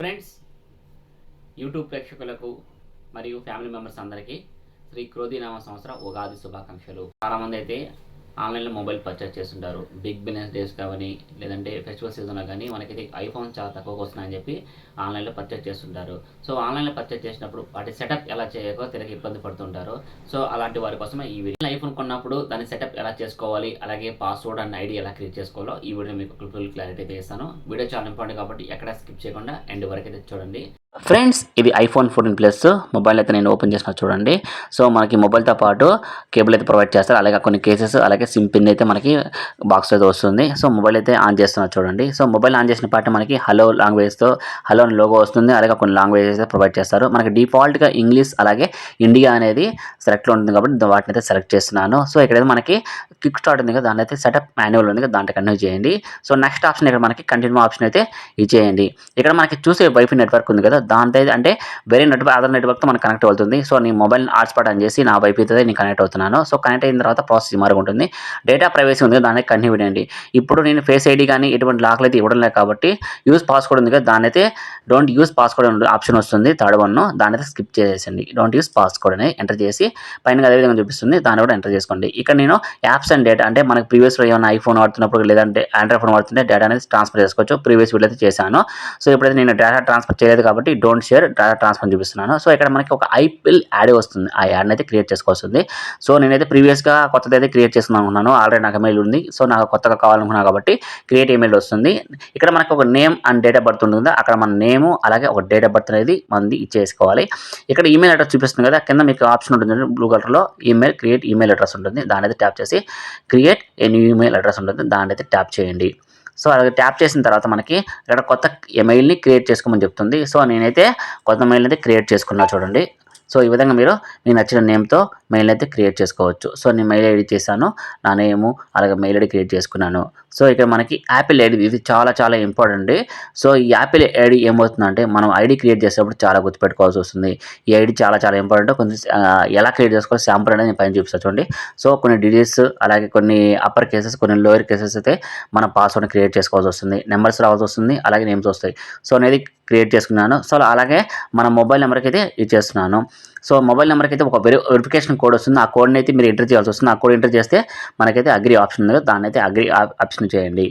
Friends YouTube ప్రేక్షకులకు మరియు family members అందరికీ శ్రీ క్రోధినామ సంవత్సర ఉగాది శుభాకాంక్షలు. చాలామంది అయితే ఆన్లైన్లో మొబైల్ పర్చేస్ చేస్తుంటారు. బిగ్ బిజినెస్ డేస్ కానీ లేదంటే ఫెస్టివల్ సీజన్లో కానీ మనకైతే ఐఫోన్ చాలా తక్కువకి వస్తున్నాయని చెప్పి ఆన్లైన్లో పర్చేస్ చేస్తుంటారు. సో ఆన్లైన్లో పర్చేస్ చేసినప్పుడు వాటి సెటప్ ఎలా చేయకో తిరిగి ఇబ్బంది పడుతుంటారు. సో అలాంటి వారి కోసమే ఈ వీడియో. ఐఫోన్ కొన్నప్పుడు దాని సెటప్ ఎలా చేసుకోవాలి అలాగే పాస్వర్డ్ అండ్ ఐడి ఎలా క్రియేట్ చేసుకోవాలో ఈ వీడియో మీకు ఫుల్ క్లారిటీ అయితే ఇస్తాను. వీడియో చాలా ఇంపార్టెంట్ కాబట్టి ఎక్కడ స్కిప్ చేయకుండా ఎండ్ వరకు అయితే చూడండి. ఫ్రెండ్స్ ఇది ఐఫోన్ ఫోర్టీన్ ప్లస్. మొబైల్ అయితే నేను ఓపెన్ చేసిన చూడండి. సో మనకి మొబైల్తో పాటు కేబుల్ అయితే ప్రొవైడ్ చేస్తారు. అలాగే కొన్ని కేసెస్ అలాగే సిమ్ పిన్ అయితే మనకి బాక్స్ అయితే వస్తుంది. సో మొబైల్ అయితే ఆన్ చేస్తున్నారు చూడండి. సో మొబైల్ ఆన్ చేసిన పాటు మనకి హలో లాంగ్వేజ్తో హలో అని లోగో వస్తుంది. అలాగే కొన్ని లాంగ్వేజెస్ అయితే ప్రొవైడ్ చేస్తారు. మనకి డిఫాల్ట్గా ఇంగ్లీష్ అలాగే ఇండియా అనేది సెలెక్ట్లో ఉంటుంది కాబట్టి వాటిని అయితే సెలెక్ట్ చేస్తున్నాను. సో ఇక్కడైతే మనకి క్విక్ స్టార్ట్ ఉంది కదా దాని అయితే సెటప్ మాన్యువల్ ఉంది కదా దాంట్లో కంటిన్యూ చేయండి. సో నెక్స్ట్ ఆప్షన్ ఇక్కడ మనకి కంటిన్యూ ఆప్షన్ అయితే ఇచ్చేయండి ఇక్కడ మనకి చూసే వైఫై నెట్వర్క్ ఉంది కదా దాంతో అంటే వేరే నెట్వర్క్ అదర్ నెట్వర్క్తో మనకు కనెక్ట్ అవుతుంది. సో నీ మొబైల్ హాట్స్పాట్ అని చేసి నా వైపు అయితే నేను కనెక్ట్ అవుతున్నాను. సో కనెక్ట్ అయిన తర్వాత ప్రాసెస్ మారుగా ఉంటుంది. డేటా ప్రైవసీ ఉంది కదా దాన్ని కంటిన్యూ చేయండి. ఇప్పుడు నేను ఫేస్ ఐడి కానీ ఎటువంటి లాక్లు అయితే ఇవ్వడం లేదు కాబట్టి యూస్ పాస్వర్డ్ ఉంది కదా దాన్ని అయితే డోంట్ యూస్ పాస్వర్డ్ ఆప్షన్ వస్తుంది. థర్డ్ వన్ దాని అయితే స్కిప్ చేసేయండి. డోంట్ యూస్ పాస్వర్డ్ అని ఎంటర్ చేసి పైన అదేవిధంగా చూపిస్తుంది. దాన్ని కూడా ఎంటర్ చేసుకోండి. ఇక్కడ నేను యాప్స్ అండ్ డేటా అంటే మనకి ప్రీవియస్లో ఏమైనా ఐఫోన్ వాడుతున్నప్పుడు లేదంటే ఆండ్రాయిడ్ ఫోన్ వాడుతుంటే డేటా అనేది ట్రాన్స్ఫర్ చేసుకోవచ్చు. ప్రీవియస్ వీడియో అయితే చేశాను. సో ఇప్పుడైతే నేను డేటా ట్రాన్స్ఫర్ చేయలేదు కాబట్టి డోంట్ షేర్ ట్రాన్స్ఫర్ చూపిస్తున్నాను. సో ఇక్కడ మనకి ఒక ఐపిల్ యాడ్ వస్తుంది. ఆ యాడ్ని అయితే క్రియేట్ చేసుకోవాల్సింది. సో నేనైతే ప్రీవియస్గా కొత్తది అయితే క్రియేట్ చేసుకున్నాను అనుకున్నాను. ఆల్రెడీ నాకు ఇమెయిల్ ఉంది. సో నాకు కొత్తగా కావాలనుకున్నాను కాబట్టి క్రియేట్ ఈమెయిల్ వస్తుంది. ఇక్కడ మనకి ఒక name and date of birth ఉంటుంది అక్కడ మన నేము అలాగే ఒక డేట్ ఆఫ్ బర్త్ అనేది మనది ఇచ్చేసుకోవాలి. ఇక్కడ ఈమెయిల్ అడ్రస్ చూపిస్తుంది కదా కింద మీకు ఆప్షన్ ఉంటుంది బ్లూ కలర్లో ఈమెయిల్ క్రియేట్ ఈమెయిల్ అడ్రస్ ఉంటుంది. దాని అయితే ట్యాప్ చేసి create a new email address ఉంటుంది. దాని అయితే ట్యాప్ చేయండి. సో అది ట్యాప్ చేసిన తర్వాత మనకి ఇక్కడ కొత్త మెయిల్ని క్రియేట్ చేసుకోమని చెప్తుంది. సో నేనైతే కొత్త మెయిల్ అయితే క్రియేట్ చేసుకున్నా చూడండి. సో ఈ విధంగా మీరు మీకు నచ్చిన నేమ్తో మెయిల్ అయితే క్రియేట్ చేసుకోవచ్చు. సో నేను మెయిల్ ఐడి చేశాను. నా నేము అలాగే మెయిల్ ఐడి క్రియేట్ చేసుకున్నాను. సో ఇక్కడ మనకి యాపిల్ ఐడి ఇది చాలా చాలా ఇంపార్టెంట్ సో ఈ యాపిల్ ఐడి ఏమవుతుందంటే మనం ఐడి క్రియేట్ చేసేటప్పుడు చాలా గుర్తుపెట్టుకోవాల్సి వస్తుంది. ఈ ఐడి చాలా చాలా ఇంపార్టెంట్ కొంచెం ఎలా క్రియేట్ చేసుకోవాలి శాంపుల్ అనేది నేను పైన చూపిస్తాను చూడండి. సో కొన్ని డిజిట్స్ అలాగే కొన్ని అప్పర్ కేసెస్ కొన్ని లోయర్ కేసెస్ అయితే మన పాస్వర్డ్ క్రియేట్ చేసుకోవాల్సి వస్తుంది. నెంబర్స్ రావాల్సి వస్తుంది. అలాగే నేమ్స్ వస్తాయి. సో అనేది క్రియేట్ చేసుకున్నాను. సో అలాగే మన మొబైల్ నెంబర్కి అయితే ఇచ్చేస్తున్నాను సో మొబైల్ నెంబర్కి అయితే ఒక వెరి వెరిఫికేషన్ కోడ్ వస్తుంది. ఆ కోడ్ని అయితే మీరు ఎంటర్ చేయాల్సి వస్తుంది. ఆ కోడ్ ఎంటర్ చేస్తే మనకైతే అగ్రి ఆప్షన్ ఉంది దాన్ని అయితే అగ్రి ఆప్షన్ చేయండి.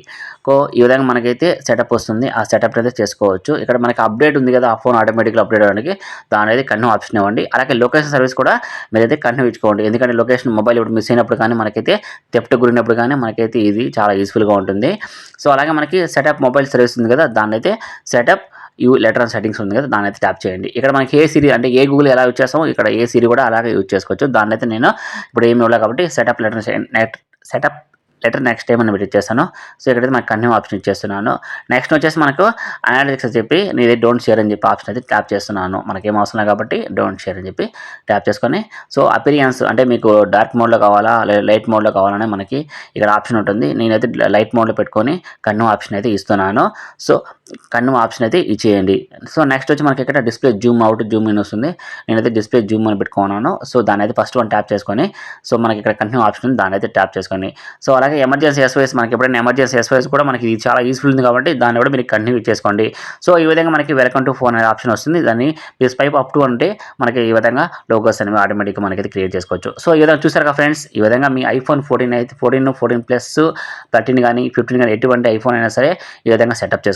సో ఈ విధంగా మనకైతే సెటప్ వస్తుంది. ఆ సెటప్ అయితే చేసుకోవచ్చు. ఇక్కడ మనకి అప్డేట్ ఉంది కదా ఆ ఫోన్ ఆటోమేటిక్గా అప్డేట్ అవ్వడానికి దాని అయితే కన్ను ఆప్షన్ ఇవ్వండి. అలాగే లొకేషన్ సర్వీస్ కూడా మీరైతే కన్ను ఇచ్చుకోండి. ఎందుకంటే లొకేషన్ మొబైల్ ఇప్పుడు మిస్ అయినప్పుడు కానీ మనకైతే తెప్ట్ గురినప్పుడు కానీ మనకైతే ఇది చాలా యూస్ఫుల్గా ఉంటుంది. సో అలాగే మనకి సెటప్ మొబైల్ సర్వీస్ ఉంది కదా దాన్ని అయితే set up you later and settings ఉంది కదా దాన్ని అయితే ట్యాప్ చేయండి. ఇక్కడ మనకి ఏ సిరి అంటే ఏ గూగుల్ ఎలా యూజ్ చేస్తామో ఇక్కడ ఏ సిరి కూడా అలాగే యూజ్ చేసుకోవచ్చు. దాన్ని అయితే నేను ఇప్పుడు ఏమి ఇవ్వలేదు కాబట్టి set up later net set up later next time అని పెట్టి ఇచ్చేస్తాను. సో ఇక్కడైతే మనకు కన్యూ ఆప్షన్ ఇచ్చేస్తున్నాను. నెక్స్ట్ వచ్చేసి మనకు అనాలిటిక్స్ చెప్పి నేను డోంట్ షేర్ అని చెప్పి ఆప్షన్ అయితే ట్యాప్ చేస్తున్నాను. మనకేం అవసరం లేదు కాబట్టి డోంట్ షేర్ అని చెప్పి ట్యాప్ చేసుకొని. సో అపీరియన్స్ అంటే మీకు డార్క్ మోడ్లో కావాలా లైట్ మోడ్లో కావాలనే మనకి ఇక్కడ ఆప్షన్ ఉంటుంది. నేనైతే లైట్ మోడ్లో పెట్టుకొని కన్ను ఆప్షన్ అయితే ఇస్తున్నాను. సో కన్ను ఆప్షన్ అయితే ఇచ్చేయండి. సో నెక్స్ట్ వచ్చి మనకి ఇక్కడ display zoom out zoom in వస్తుంది. నేనైతే డిస్ప్లే జూమ్ అని పెట్టుకున్నాను. సో దాని అయితే ఫస్ట్ వన్ ట్యాప్ చేసుకొని సో మనకి ఇక్కడ కంటిన్యూ ఆప్షన్ ఉంది. దాని అయితే ట్యాప్ చేసుకొని సో అలాగే ఎమర్జెన్సీ ఎస్ఓఎస్ మనకి ఎప్పుడైనా ఎమర్జెన్సీ ఎస్ఓఎస్ కూడా మనకి ఇది చాలా యూస్ఫుల్ ఉంది కాబట్టి దాన్ని కూడా మీరు కంటిన్యూ చేసుకోండి. సో ఈ విధంగా మనకి వెల్కమ్ టు ఫోన్ అనే ఆప్షన్ వస్తుంది. దాన్ని మీ స్పైప్ అప్ టు అంటే మనకి ఈ విధంగా లోగోస్ అనేవి ఆటోమేటిక్గా మనకైతే క్రియేట్ చేసుకోవచ్చు. సో ఈ విధంగా చూసారు ఫ్రెండ్స్ ఈ విధంగా మీ ఐఫోన్ ఫోర్టీన్ అయితే ఫోర్టీన్ ఫోర్టీన్ ప్లస్ థర్టీన్ కానీ ఫిఫ్టీన్ కానీ ఎటువంటి ఐఫోన్ అయినా సరే ఈ విధంగా సెటప్ చేసుకోవచ్చు